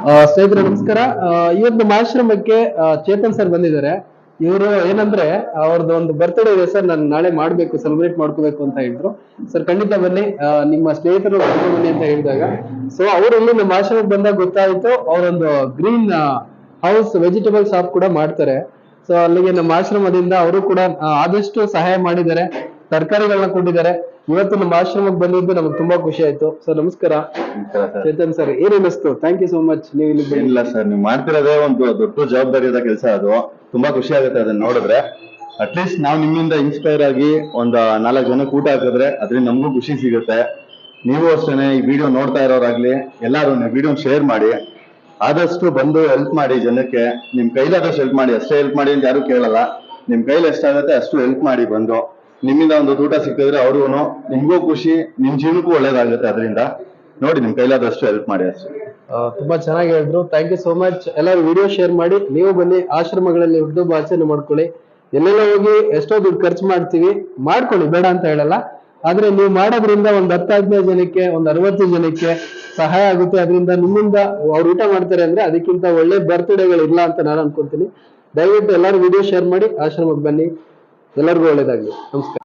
ಸ್ನೇಹಿತರೆ ನಮಸ್ಕಾರ. ಆ, ಇವತ್ತು ಮಾಶ್ರಮಕ್ಕೆ ಚೇತನ್ ಸರ್ ಬಂದಿದ್ದಾರೆ. ಇವರು ಏನಂದ್ರೆ ಅವ್ರದ್ದು ಒಂದು ಬರ್ತ್ಡೇ ಇದೆ ಸರ್ ನಾನು ನಾಳೆ ಮಾಡ್ಬೇಕು ಸೆಲೆಬ್ರೇಟ್ ಮಾಡ್ಕೋಬೇಕು ಅಂತ ಹೇಳಿದ್ರು. ಸರ್ ಖಂಡಿತ ಬನ್ನಿ. ನಿಮ್ಮ ಸ್ನೇಹಿತರು ಬನ್ನಿ ಅಂತ ಹೇಳಿದಾಗ. ಸೊ ಇಲ್ಲಿ ನಮ್ಮ ಆಶ್ರಮಕ್ಕೆ ಬಂದಾಗ ಗೊತ್ತಾಯ್ತು ಅವರೊಂದು ಗ್ರೀನ್ ಹೌಸ್ ವೆಜಿಟೇಬಲ್ ಶಾಪ್ ಕೂಡ ಮಾಡ್ತಾರೆ. ಸೊ ಅಲ್ಲಿಗೆ ನಮ್ಮ ಆಶ್ರಮದಿಂದ ಅವರು ಕೂಡ ಆದಷ್ಟು ಸಹಾಯ ಮಾಡಿದ್ದಾರೆ. ತರಕಾರಿಗಳನ್ನ ಕೊಟ್ಟಿದ್ದಾರೆ. ಇವತ್ತು ನಮ್ಮ ಆಶ್ರಮಕ್ಕೆ ಬಂದಿದ್ದು ನಮ್ಗೆ ತುಂಬಾ ಖುಷಿ ಆಯ್ತು. ಸರ್ ನಮಸ್ಕಾರ. ಚೇತನ್ ಸರ್ ಏನ್ ಅನ್ನಿಸ್ತು? ಥ್ಯಾಂಕ್ ಯು ಸೋ ಮಚ್ ನೀವು ಇಲ್ಲಿ ಇಲ್ಲ ಸರ್ ನೀವು ಮಾಡ್ತಿರೋದೇ ಒಂದು ದೊಡ್ಡ ಜವಾಬ್ದಾರಿಯಾದ ಕೆಲಸ ಅದು. ತುಂಬಾ ಖುಷಿ ಆಗುತ್ತೆ ಅದನ್ನ ನೋಡಿದ್ರೆ. ಅಟ್ಲೀಸ್ಟ್ ನಾವು ನಿಮ್ಮಿಂದ ಇನ್ಸ್ಪೈರ್ ಆಗಿ ಒಂದ್ ನಾಲ್ಕು ಜನಕ್ಕೆ ಊಟ ಹಾಕಿದ್ರೆ ಅದ್ರಿಂದ ನಮಗೂ ಖುಷಿ ಸಿಗುತ್ತೆ. ನೀವು ಅಷ್ಟೇ ಈ ವಿಡಿಯೋ ನೋಡ್ತಾ ಇರೋರಾಗ್ಲಿ ಎಲ್ಲಾರು ವಿಡಿಯೋ ಶೇರ್ ಮಾಡಿ. ಆದಷ್ಟು ಬಂದು ಹೆಲ್ಪ್ ಮಾಡಿ ಜನಕ್ಕೆ. ನಿಮ್ ಕೈಲಾದಷ್ಟು ಹೆಲ್ಪ್ ಮಾಡಿ ಅಷ್ಟೇ ಹೆಲ್ಪ್ ಮಾಡಿ ಅಂತ ಯಾರು ಕೇಳಲ್ಲ. ನಿಮ್ ಕೈಲಿ ಎಷ್ಟಾಗುತ್ತೆ ಅಷ್ಟು ಹೆಲ್ಪ್ ಮಾಡಿ ಬಂದು. ನಿಮ್ಮಿಂದ ಒಂದು ಊಟ ಸಿಕ್ಕಿದ್ರೆ ಅವ್ರಿಗೂ ನಿಮ್ಗೂ ಖುಷಿ, ನಿಮ್ ಜೀವನಕ್ಕೂ ಒಳ್ಳೇದಾಗುತ್ತೆ ಅದರಿಂದ. ನೋಡಿ, ನಿಮ್ ಕೈಲಾದಷ್ಟು ಹೆಲ್ಪ್ ಮಾಡಿ ಅಷ್ಟೇ. ತುಂಬಾ ಚೆನ್ನಾಗಿ ಹೇಳಿದ್ರು. ಥ್ಯಾಂಕ್ ಯು ಸೋ ಮಚ್ ಎಲ್ಲರೂ ವಿಡಿಯೋ ಶೇರ್ ಮಾಡಿ. ನೀವು ಬನ್ನಿ, ಆಶ್ರಮಗಳಲ್ಲಿ ಉರ್ದು ಭಾಷೆನ ಮಾಡ್ಕೊಳ್ಳಿ. ಎಲ್ಲೆಲ್ಲ ಹೋಗಿ ಎಷ್ಟೋ ದುಡ್ಡು ಖರ್ಚು ಮಾಡ್ತೀವಿ. ಮಾಡ್ಕೊಳ್ಳಿ, ಬೇಡ ಅಂತ ಹೇಳಲ್ಲ. ಆದ್ರೆ ನೀವು ಮಾಡೋದ್ರಿಂದ ಒಂದ್ ಹತ್ತು ಹದಿನೈದು ಜನಕ್ಕೆ, ಒಂದ್ ಅರವತ್ತು ಜನಕ್ಕೆ ಸಹಾಯ ಆಗುತ್ತೆ. ಅದರಿಂದ ನಿಮ್ಮಿಂದ ಅವ್ರು ಊಟ ಮಾಡ್ತಾರೆ ಅಂದ್ರೆ ಅದಕ್ಕಿಂತ ಒಳ್ಳೆ ಬರ್ತ್ಡೇಗಳು ಇಲ್ಲ ಅಂತ ನಾನು ಅನ್ಕೊಂತೀನಿ. ದಯವಿಟ್ಟು ಎಲ್ಲರೂ ವಿಡಿಯೋ ಶೇರ್ ಮಾಡಿ, ಆಶ್ರಮಕ್ಕೆ ಬನ್ನಿ. ಎಲ್ಲರಿಗೂ ಒಳ್ಳೇದಾಗಲಿ. ನಮಸ್ಕಾರ.